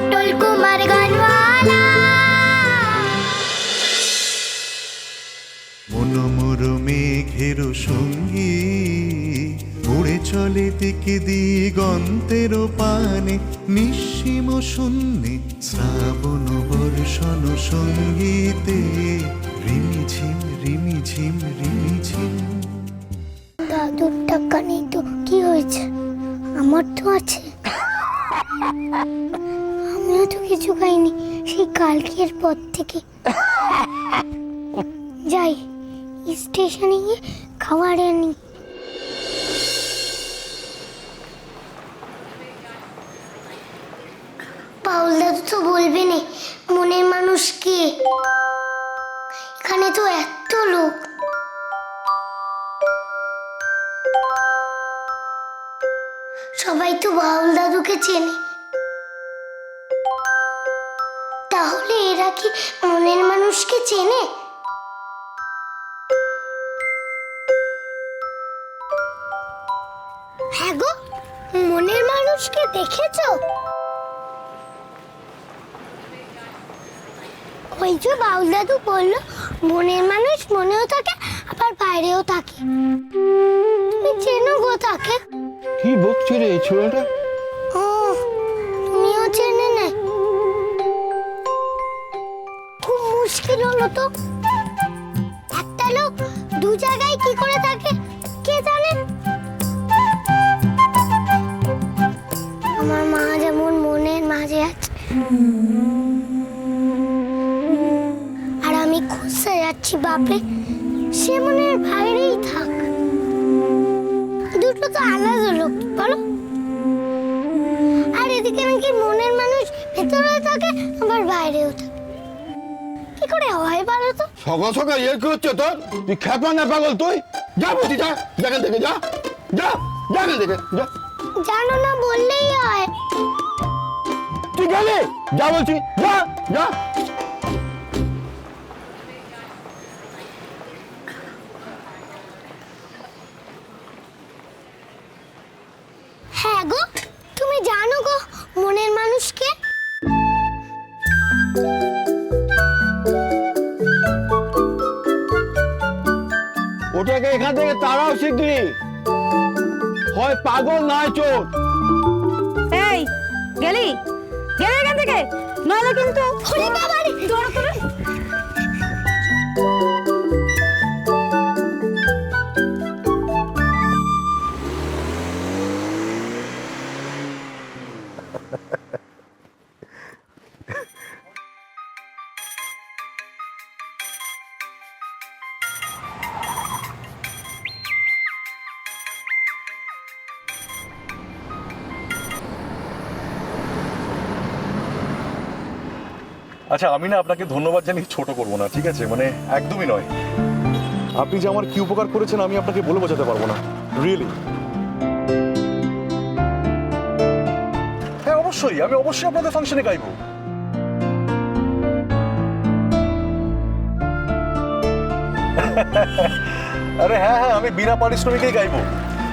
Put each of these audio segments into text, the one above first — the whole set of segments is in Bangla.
অটল কুমার গানওয়ালা। মনোমর মেঘের সঙ্গী উড়ে চলে দিকে দিগন্তের পানে নিঃসীম শূন্যে শ্রাবণ বর্ষণ সঙ্গীতে রিমিঝিম রিমিঝিম রিমিঝিম। দাদুর টাকা নেই তো কি হয়েছে? আমার তো আছে। আমিও তো কিছু খাইনি, সেই কালকের পর থেকে। যাই, স্টেশনে গিয়ে খাবার আনি তো বলবে না, মনের মানুষ কে? এখানে তো এত লোক। সবাই তো বাউল দাদুকে চেনে। তাহলে এরা কি মনের মানুষকে চেনে? হ্যাঁ গো, মনের মানুষকে দেখেছ? ওই যে বাউল দাদু বলল, মনের মানুষ মনেও থাকে, আবার বাইরেও থাকে। তুমি চেনো গো তাকে? কি বকছি রে এই ছোড়াটা? মুশকিল হলো তো? একটা লোক দু জায়গায় কি করে থাকে, কে জানে? আমার মা যেমন মনের মাঝে আছে। আর আমি খুঁজতে যাচ্ছি বাপে সে মনের বাইরেই থাক। দুটো তো আলাদা লোক, বলো। আর এদিকে নাকি মনের মানুষ ভেতরে থাকে, আবার বাইরেও থাকে। করে হয় বলো তো? সকাল সকাল ইয়ে করছ তোর? তুই খেপা না পাগল তুই? যা বলছি যা। যেখান থেকে যা। যা যা থেকে যা। জানো না বললেই হয়। তুই গেলে? যা বলছি যা যা। ওটাকে এখান থেকে তারাও শিগগিরি হয় পাগল নয় চোর। এই গেলি? গেলি এখান থেকে? নাহলে কিন্তু আচ্ছা আমি না আপনাকে ধন্যবাদ জানিয়ে ছোট করব না, ঠিক আছে? মানে একদমই নয়। আপনি যে আমার কি উপকার করেছেন, আমি আপনাকে বলে বোঝাতে পারব না। রিয়েলি হ্যাঁ অবশ্যই। আমি অবশ্যই আপনাদের ফাংশনে গাইবো। আরে হ্যাঁ হ্যাঁ আমি বিনা পারিশ্রমিকেই গাইবো।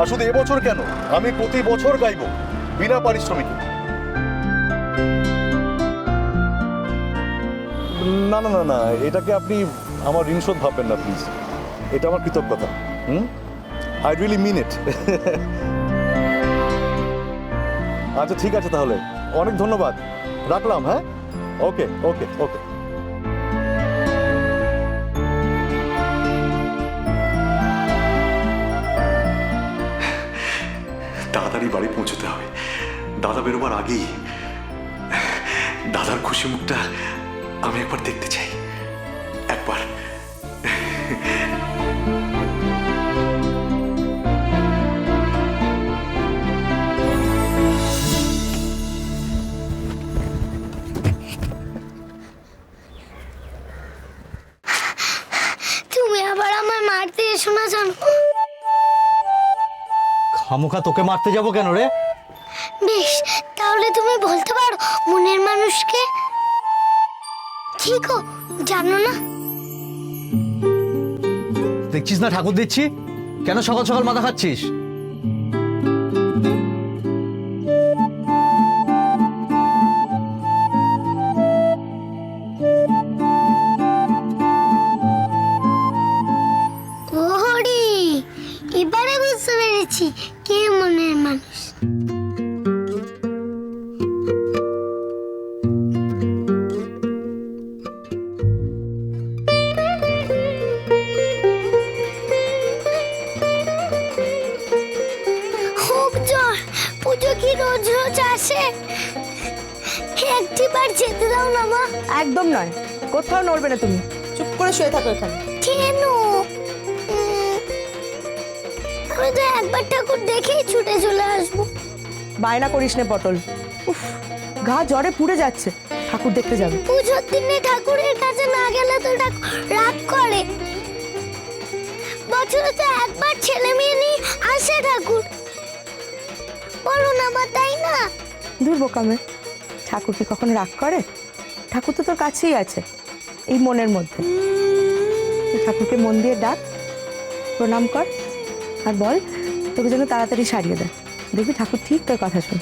আর শুধু এবছর কেন? আমি প্রতি বছর গাইবো, বিনা পারিশ্রমিকে। না না না না, এটাকে আপনি আমার ঋণশোধ ভাববেন না প্লিজ এটা আমার কৃতজ্ঞতা, হুম? আই রিয়েলি মিন ইট আচ্ছা ঠিক আছে তাহলে। অনেক ধন্যবাদ। রাখলাম হ্যাঁ? ওকে ওকে ওকে। তাড়াতাড়ি বাড়ি পৌঁছতে হবে। দাদা বেরোবার আগেই দাদার খুশি মুখটা আমি একবার দেখতে চাই। একবার। তুমি আবার আমার মারতে এসো না জানো? খামোখা তোকে মারতে যাব কেন রে? বেশ তাহলে তুমি বলতে পারো মনের মানুষকে জানো না? দেখছিস না ঠাকুর দিচ্ছি? কেন সকাল সকাল মাথা খাচ্ছিস? থাকো এখানে। কেন? আমি তো একবার ঠাকুর দেখেই ছুটে চলে আসব। বায়না করিস নে পটল। উফ গা জ্বরে পুড়ে যাচ্ছে। ঠাকুর দেখতে যাবে। পুজোর দিনে ঠাকুরের কাছে না গেলে তো ঠাকুর রাগ করে। বছরে তো একবার ছেলে মেয়ে নিয়ে আসে ঠাকুর। বলো না মা তাই না? দূর বোকামে ঠাকুর কি কখনো রাগ করে? ঠাকুর তো তোর কাছেই আছে এই মনের মধ্যে। ঠাকুরকে মন দিয়ে ডাক, প্রণাম কর আর বল তোকে যেন তাড়াতাড়ি সারিয়ে দেয়। দেখবি ঠাকুর ঠিক তোর কথা শুন।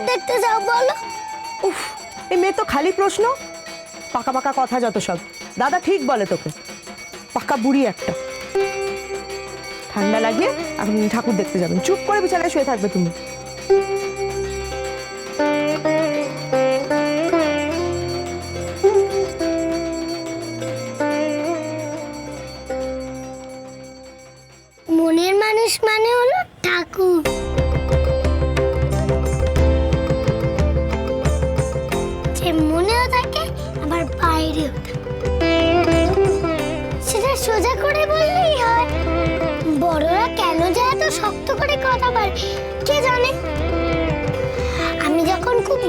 ঠাকুর দেখতে যাও বলো। উফ এই মেয়ে তো খালি প্রশ্ন। পাকা পাকা কথা যত সব। দাদা ঠিক বলে তোকে। পাকা বুড়ি একটা। ঠান্ডা লাগিয়ে এখন ঠাকুর দেখতে যাবেন। চুপ করে বিছানায় শুয়ে থাকবে তুমি। মনের মানুষ মানে হলো ঠাকুর।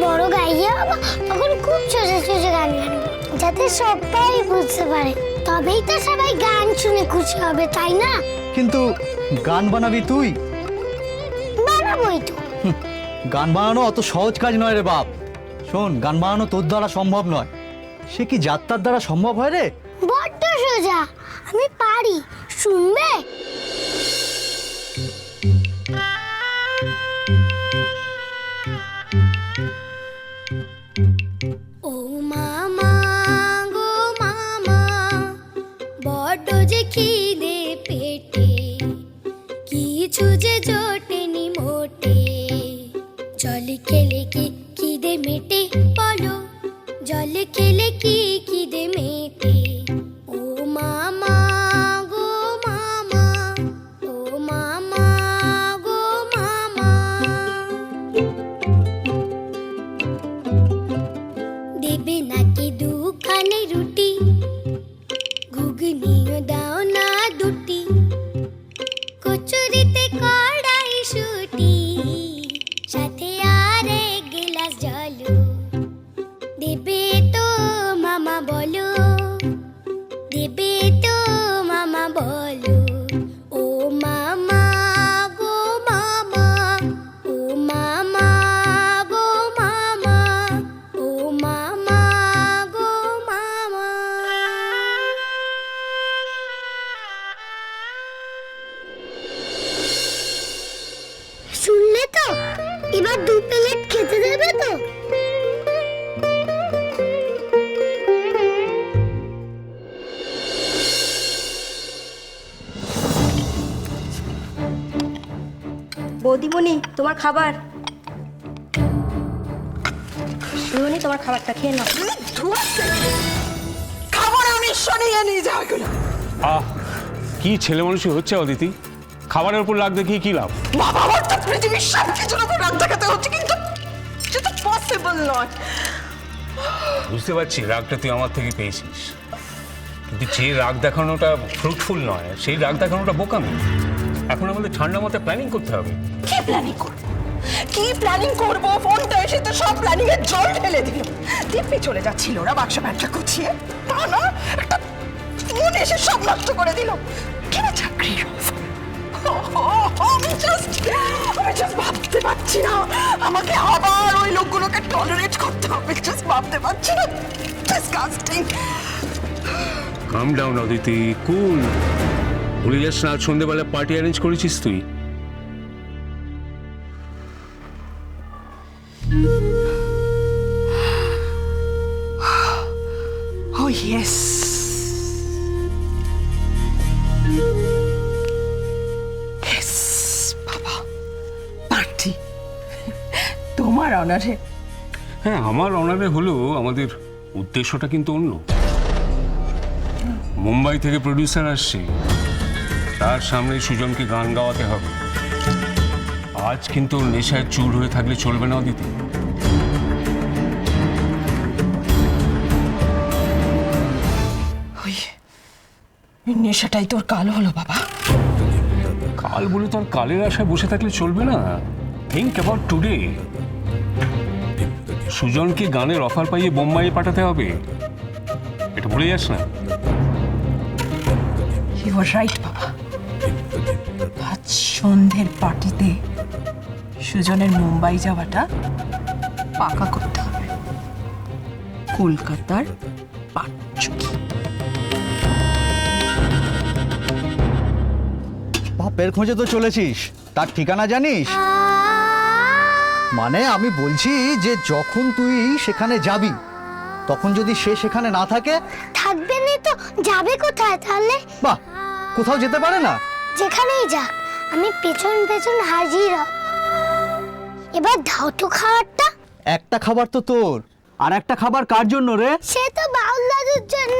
বড় গাইয়া তখন খুব সোজা সোজা গান গাইব। যাতে সবাই বুঝতে পারে। তবেই তো সবাই গান শুনে খুশি হবে তাই না? কিন্তু গান বানাবি তুই? বানাবোই তো। গান বানানো অত সহজ কাজ নয় রে বাপ। শোন গান বানানো তোর দ্বারা সম্ভব নয়। সে কি যাত্রার দ্বারা সম্ভব হয় রে? বড্ড সোজা। আমি পারি। শুনবে? তোমার খাবার? রুনি তোমার খাবারটা খেয়ে নাও। আহ কি ছেলে মানুষই হচ্ছে অদিতি? খাবারের উপর লাগ দেখিয়ে কি লাভ? আমার তো পৃথিবীর সব কিছুর উপর রাগ দেখাতে হচ্ছে কিন্তু সেটা পসিবল নয়। বুঝতে পারছি রাগটা তুই আমার থেকে পেয়েছিস। কিন্তু যে রাগ দেখানোটা ফ্রুটফুল নয় সেই রাগ দেখানোটা বোকামি। এখন আমাদের ঠান্ডা মাথায় প্ল্যানিং করতে হবে। কি প্ল্যানিং করব? কি প্ল্যানিং করব? ফোনটা এসে তো সব প্ল্যানিং এর জল ঢেলে দিল। দিব্যি চলে যাচ্ছিল ওরা বাক্স ব্যাগটা গুছিয়ে। তা না, একটা ফোন এসে সব নষ্ট করে দিল। কেন offer? আমি জাস্ট আমি জাস্ট ভাবতে পারছি না। আমাকে আবার ওই লোকগুলোকে টলারেট করতে হবে। জাস্ট ভাবতে পারছি না। Disgusting calm down Aditi cool ভুলে যাস না, আজ পার্টি অ্যারেঞ্জ করেছিস তুই। ইয়েস বাবা পার্টি তোমার অনারে। হ্যাঁ আমার অনারে হলেও আমাদের উদ্দেশ্যটা কিন্তু অন্য। মুম্বাই থেকে প্রডিউসার আসছে। তার সামনে সুজনকে গান গাওয়াতে হবে। আজ কিন্তু নেশায় চুর হয়ে থাকলে চলবে না দিদি নেশাটাই তোর কাল হলো বাবা। কাল বলে তো আর কালের আশায় বসে থাকলে চলবে না। থিঙ্ক অ্যাবাউট টুডে সুজনকে গানের অফার পাইয়ে বোম্বাইয়ে পাঠাতে হবে। এটা ভুলে যাস না। ইউ আর রাইট বাবা। আজ সন্ধ্যের পার্টিতে সুজনের মুম্বাই যাওয়াটা পাকা করতে হবে। কলকাতার বাপের খোঁজে তো চলেছিস। তার ঠিকানা জানিস? মানে আমি বলছি যে যখন তুই সেখানে যাবি তখন যদি সে সেখানে না থাকে থাকবে না তো যাবে কোথায় তাহলে? বাহ কোথাও যেতে পারে না। যেখানেই যাক আমি পেছন পেছন হাজির হব এবার দাও তো খাবারটা। একটা খাবার তো তোর আর একটা খাবার কার জন্য রে? সে তো বাউল দাদুর জন্য।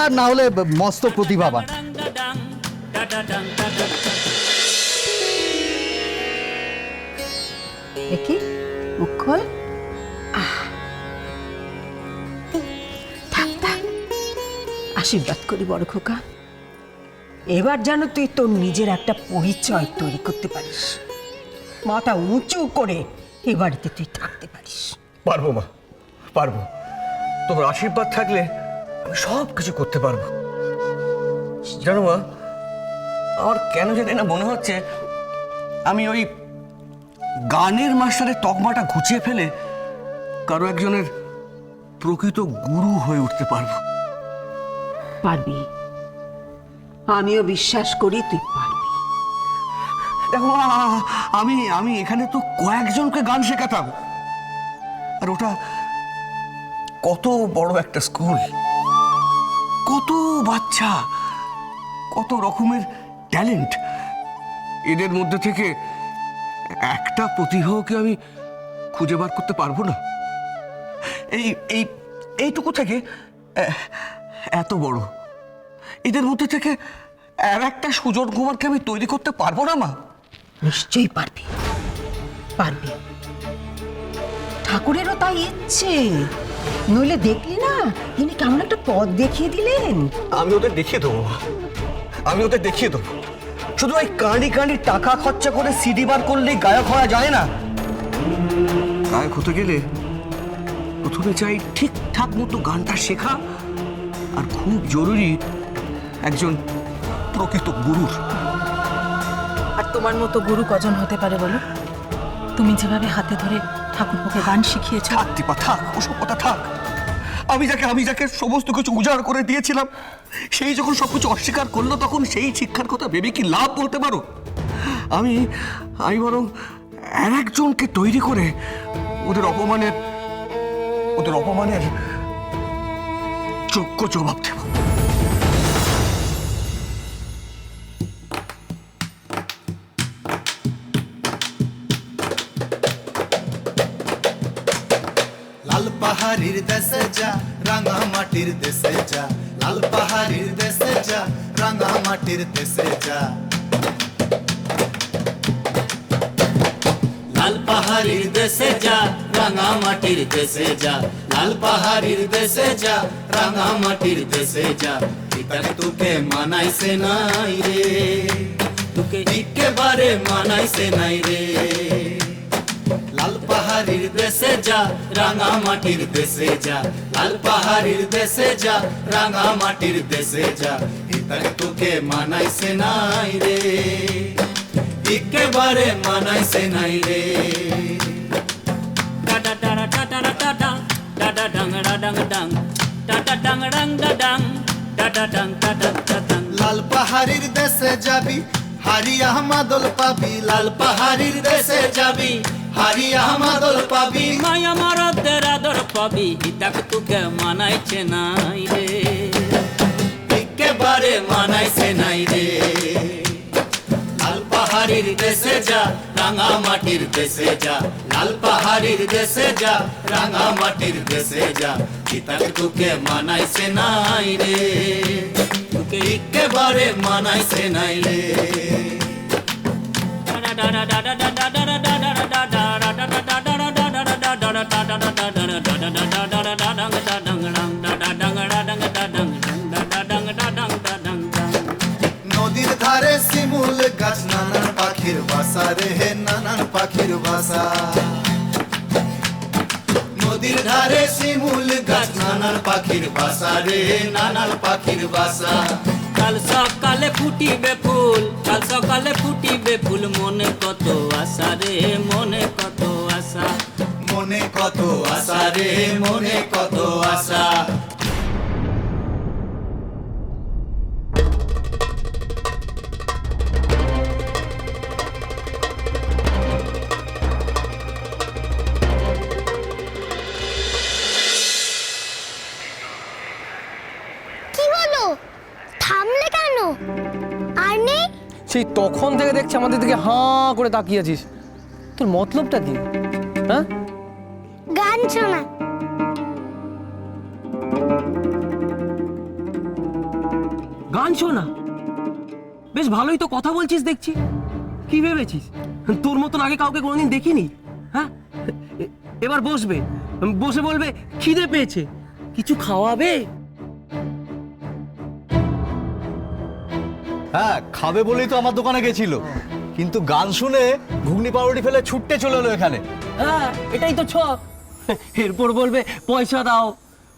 আর না হলে মস্ত প্রতিভাবান। দেখি মুখল আশীর্বাদ করি বড় খোকা। এবার যেন তুই তোর নিজের একটা পরিচয় তৈরি করতে পারিস। মাথা উঁচু করে এ বাড়িতে তুই থাকতে পারিস। পারব মা পারব। তোমার আশীর্বাদ থাকলে আমি সব কিছু করতে পারব। জানো মা আমার কেন জানি না মনে হচ্ছে আমি ওই গানের মাস্টারের তকমাটা ঘুচিয়ে ফেলে কারও একজনের প্রকৃত গুরু হয়ে উঠতে পারব। পারবি। আমিও বিশ্বাস করি তুই পারবি। দেখো আমি আমি এখানে তো কয়েকজনকে গান শেখাতাম। আর ওটা কত বড় একটা স্কুল। কত বাচ্চা, কত রকমের ট্যালেন্ট। এদের মধ্যে থেকে একটা প্রতিভাকে আমি খুঁজে বার করতে পারব না। এই এই, এইটুকু থেকে এত বড়। এদের মধ্যে থেকে আর একটা সুজন কুমারকে আমি তৈরি করতে পারব না, মা। নিশ্চয়ই পারবি। পারবি। ঠাকুরেরও তাই ইচ্ছে। নইলে দেখলি না? তিনি কেমন একটা পথ দেখিয়ে দিলেন। আমি ওদের দেখিয়ে দেবো আমি ওদের দেখিয়ে দেবো। শুধু ওই কাঁড়ি কাঁড়ি টাকা খরচা করে সিডি বার করলেই গায়ক হওয়া যায় না? গায়ক হতে গেলে প্রথমে চাই ঠিকঠাক মতো গানটা শেখা আর খুব জরুরি একজন প্রকৃত গুরুর। আর তোমার মতো গুরু কজন হতে পারে বলো? তুমি যেভাবে হাতে ধরে ঠাকুরপোকে গান শিখিয়েছ থাক, দীপা, থাক, ওসব কথা থাক। আমি যাকে আমি যাকে সমস্ত কিছু উজাড় করে দিয়েছিলাম, সেই যখন সবকিছু অস্বীকার করল, তখন সেই শিক্ষার কথা ভেবে কি লাভ বলতে পারো? আমি আমি বরং আর একজনকে তৈরি করে ওদের অপমানের ওদের অপমানের যোগ্য জবাব দেব। পাহাড়ির দেশে যা, রাঙা মাটির দেশে যা, লাল পাহাড়ির দেশে যা, রাঙা মাটির দেশে যা। লাল পাহাড়ির দেশে যা, রাঙা মাটির দেশে যা, লাল পাহাড়ির দেশে যা, রাঙা মাটির দেশে যা। ইতাক তোকে মানাইছে নাই রে তোকে একেবারে মানাইছে নাই রে। দেশে যা রাঙা মাটির দেশে যা লাল পাহাড়ির দেশে যা রাঙা মাটির দেশে যা ইতাক তোকে মানাইছে নাই রে একেবারে মানাইছে নাই রে টাটা টাটা টাটা টাটা টাটা ডাংড়া ডাং ডাং টাটা ডাংড়াং ডাং টাটা ডাং টাটা টাটা লাল পাহাড়ির দেশে যাবি হারিয়া মাদল পাবি লাল পাহাড়ির দেশে যাবি হারিয়া মাদল পাবি। মায়া মারদের আদর পাবি ইতাক তোকে মানাইছে নাই রে। একেবারে মানাইছে নাই রে। লাল পাহাড়ির দেশে যা রাঙা মাটির দেশে যা। লাল পাহাড়ির দেশে যা রাঙা মাটির দেশে যা। ইতাক তোকে মানাইছে নাই রে। তোকে একেবারে মানাইছে নাই রে। নদীর ধারে শিমুল গাছ, নানান পাখির বাসা রে হে, নানান পাখির বাসা। নদীর ধারে শিমুল গাছ, নানান পাখির বাসা রে নানান পাখির বাসা। কাল সকালে ফুটিবে ফুল, কাল সকালে ফুটিবে ফুল। মনে কত আশা রে, মনে কত আশা। মনে কত আশা রে, মনে কত আশা। সেই তখন থেকে দেখছি আমাদের দিকে হাঁ করে তাকিয়ে আছিস। তোর মতলবটা কি? হ্যাঁ? গান শোনা। গান শোনা? বেশ ভালোই তো কথা বলছিস দেখছি। কি ভেবেছিস? তোর মতন আগে কাউকে কোনোদিন দেখিনি? হ্যাঁ? এবার বসবে। বসে বলবে খিদে পেয়েছে। কিছু খাওয়াবে? হ্যাঁ খাবে বলেই তো আমার দোকানে গেছিল। কিন্তু গান শুনে ঘুগনি পাউরুটি ফেলে ছুটতে চলে এলো এখানে। হ্যাঁ এটাই তো ছক। এরপর বলবে পয়সা দাও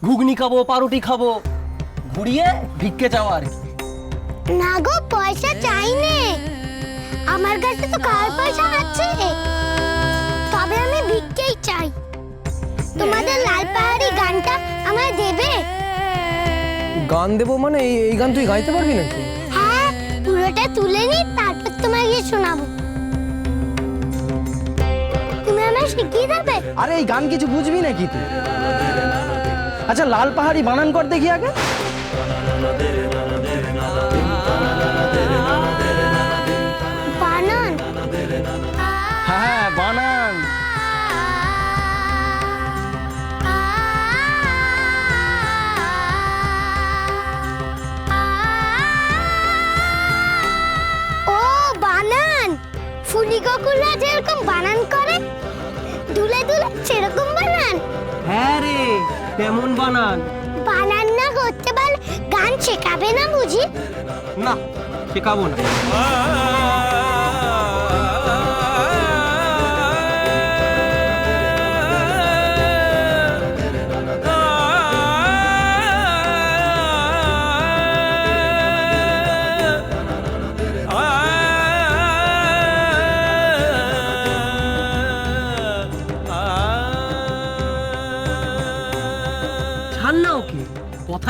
ঘুগনি খাব পাউরুটি খাব। ঘুরিয়ে ভিক্ষে চাওয়া আর কি। না গো পয়সা চাই নে আমার কাছে তো কার পয়সা আছে? তবে আমি ভিক্ষেই চাই। তোমাদের লাল পাহাড়ি গানটা আমায় দেবে? গান দেবো মানে এই এই গান তুই গাইতে পারবি নাকি? পুরোটা তুলে নি তারপর গিয়ে শোনাবো। তুমি আমায় শিখিয়ে দেবে? আরে, এই গান কিছু বুঝবি নাকি তুই? আচ্ছা লাল পাহাড়ি বানান কর দেখি আগে। তেমন বানান? বানান না করতে পারলে গান শেখাবে না বুঝি? না শেখাবো না।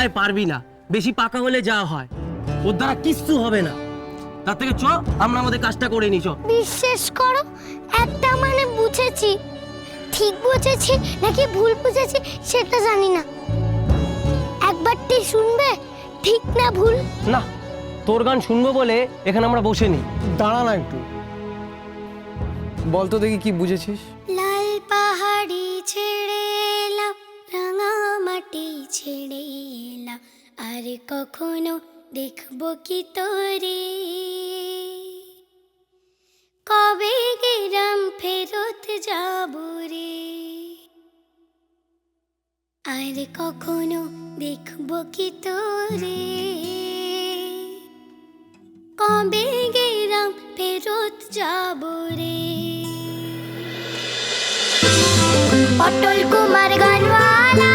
কথায় পারবি না? বেশি পাকা হলে যা হয়। ওর দ্বারা কিচ্ছু হবে না। তার থেকে চ আমরা আমাদের কাজটা করে নি চ বিশ্বাস করো একটা মানে বুঝেছি। ঠিক বুঝেছি নাকি ভুল বুঝেছি সেটা জানি না। একবারটি শুনবে ঠিক না ভুল? না তোর গান শুনব বলে এখানে আমরা বসে নি দাঁড়া না একটু। বলতো দেখি কি বুঝেছিস। লাল পাহাড়ি ছেড়ে এলাম রাঙা মাটি ছেড়ে আর কখনো দেখব কি তোরে? কবে গেরাম ফেরত যাব রে? আর কখনো দেখব কি তোরে? কবে রাম ফেরত যাব রে? অটল কুমার গানওয়ালা।